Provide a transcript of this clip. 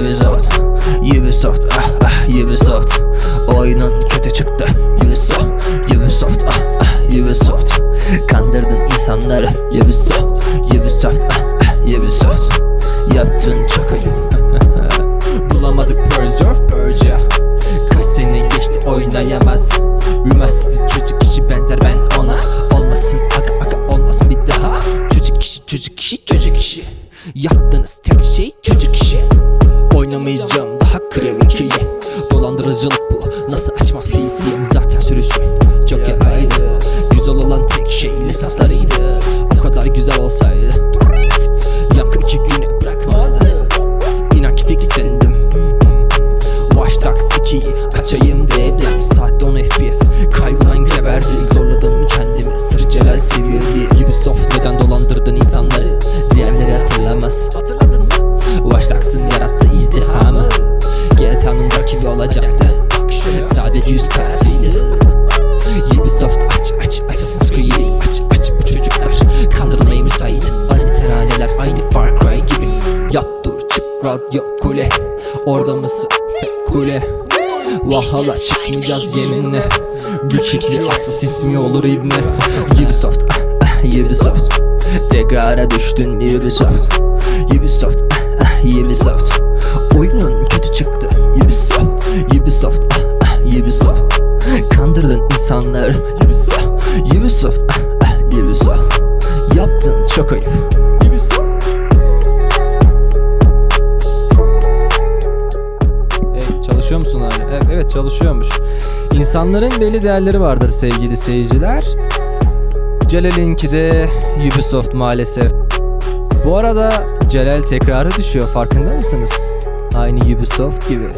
Ubisoft Ubisoft ah ah Ubisoft Oyunun kötü çıktı Ubisoft Ubisoft ah ah Ubisoft Kandırdın insanları Ubisoft Ubisoft ah ah Ubisoft Yaptın çok ayıp Bulamadık Preserve Purge. Kaç sene geçti oynayamaz. Remastered çocuk kişi benzer ben ona. Olmasın aga aga olmasın bir daha. Çocuk kişi çocuk kişi çocuk kişi. Yaptığınız tek şey çocuk işi oynamayacağım daha krevinkiye Dolandırıcılık bu. Nasıl açmaz PC'm zaten sürüsü Çok yakaydı. Güzel olan tek şey lisanslarıydı. O kadar güzel olsaydı. Radyo kule. Orada mısın? Kule. Vahala çıkmayacağız yeminle. Güçlü Assassin's mi olur ibne? Ubisoft ah, ah, Ubisoft. Tekrara düştün Ubisoft. Ubisoft ah, Ubisoft. Oyunun kötü çıktı Ubisoft. Ubisoft Ubisoft. Kandırdın insanları Ubisoft. Ubisoft Ubisoft. Yaptın çok ayıp çalışıyor musun hala? Evet, evet çalışıyormuş. İnsanların belli değerleri vardır sevgili seyirciler. Celal'inki de Ubisoft maalesef. Bu arada Celal tekrarı düşüyor farkında mısınız? Aynı Ubisoft gibi.